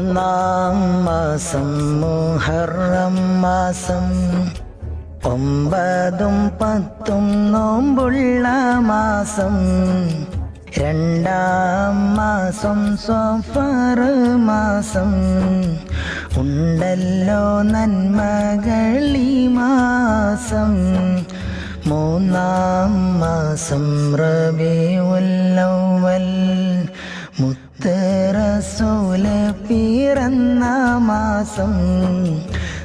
ഒന്നാം മാസം മുഹറം മാസം. ഒമ്പതും പത്തും നോമ്പുള്ള മാസം. രണ്ടാം മാസം സോഫർ മാസം. ഉണ്ടല്ലോ നന്മകളി മാസം. മൂന്നാം മാസം റബിയുല്ലവൽ റസൂൽ പിറന്ന മാസം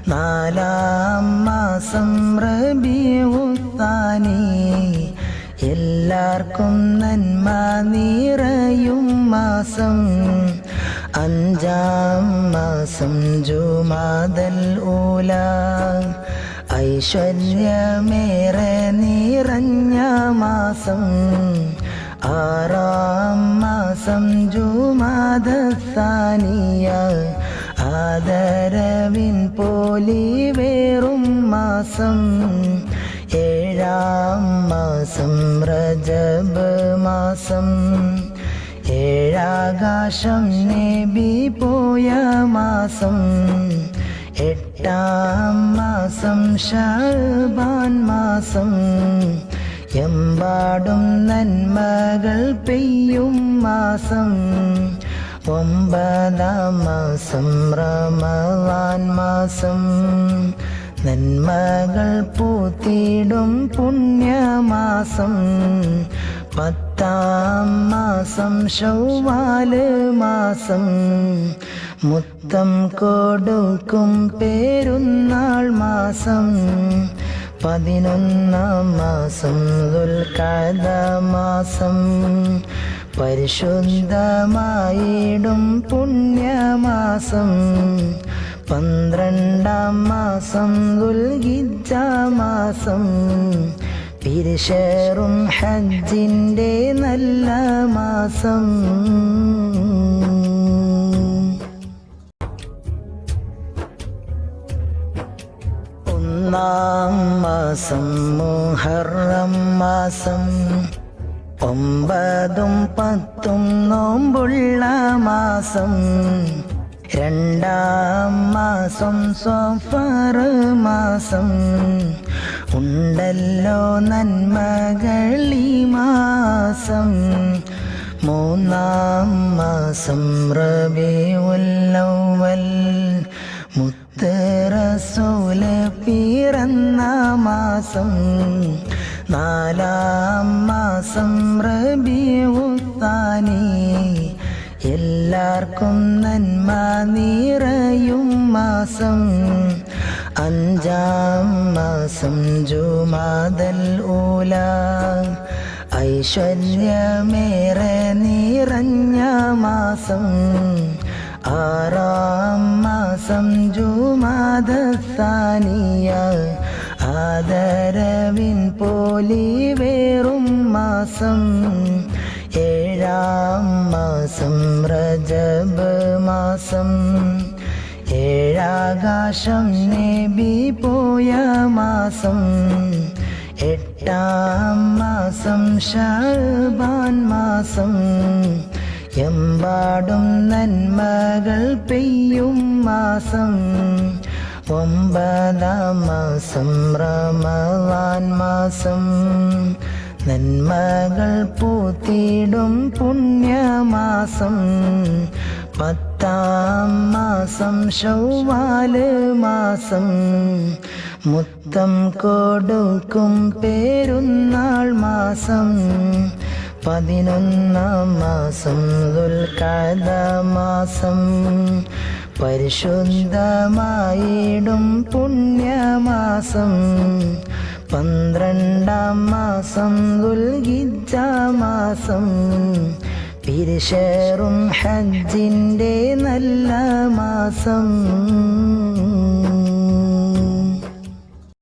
നാലാം മാസം റബിയുത്താനി എല്ലാവർക്കും നന്മ നിറയും മാസം അഞ്ചാം മാസം ജുമാതൽ ഊല. ഐശ്വര്യമേറെ നിറഞ്ഞ മാസം ആറാം മാസം ജുമാദത്താനിയ ആദരവിൻ പോലി വേറും മാസം. ഏഴാം മാസം റജബ് മാസം. ഏഴാകാശം നേബി പോയ മാസം. എട്ടാം മാസം ഷാബാൻ മാസം. എമ്പാടും നന്മകൾ പെയ്യും മാസം. ഒമ്പതാം മാസം റമവാൻ മാസം. നന്മകൾ പൂത്തിടും പുണ്യമാസം. പത്താം മാസം ഷൗവാൽ മാസം. മുത്തം കൊടുക്കും പേരുന്നാൾ മാസം. പതിനൊന്നാം മാസം ദുൽഖഅദ മാസം. പരിശുദ്ധമായിടും പുണ്യമാസം. പന്ത്രണ്ടാം മാസം ദുൽഹിജ മാസം. പിരിശേറും ഹജ്ജിന്റെ നല്ല മാസം. ഒന്നാം മാസം മുഹറം മാസം ഒമ്പതും പത്തും നോമ്പുള്ള മാസം രണ്ടാം മാസം സോഫർ മാസം ഉണ്ടല്ലോ നന്മകളി മാസം മൂന്നാം മാസം റബിയുല്ലവൽ ഉല്ലവൽ റസൂൽ പിറന്ന മാസം നാലാം മാസം റബിയുത്താനി എല്ലാവർക്കും നന്മ നിറയും മാസം. അഞ്ചാം മാസം ജുമാതൽ ഊല. ഐശ്വര്യമേറെ നിറഞ്ഞ മാസം. ആറാം മാസം ജുമാദത്താനിയ ആദരവിൻ പോലി വേറും മാസം. ഏഴാം മാസം രജബ് മാസം. ഏഴാകാശം നേബി പോയ മാസം. എട്ടാം മാസം ഷാബാൻ മാസം. എമ്പാടും നന്മകൾ പെയ്യും മാസം. ഒമ്പതാം മാസം റമവാൻ മാസം. നന്മകൾ പൂത്തിടും പുണ്യമാസം. പത്താം മാസം ഷൗവാൽ മാസം. മുത്തം കൊടുക്കും പേരുന്നാൾ മാസം. പതിനൊന്നാം മാസം ദുൽഖാദ മാസം. പരിശുദ്ധമായിടും പുണ്യമാസം. പന്ത്രണ്ടാം മാസം ദുൽഗിജ മാസം. പിരിശേറും ഹജ്ജിന്റെ നല്ല മാസം.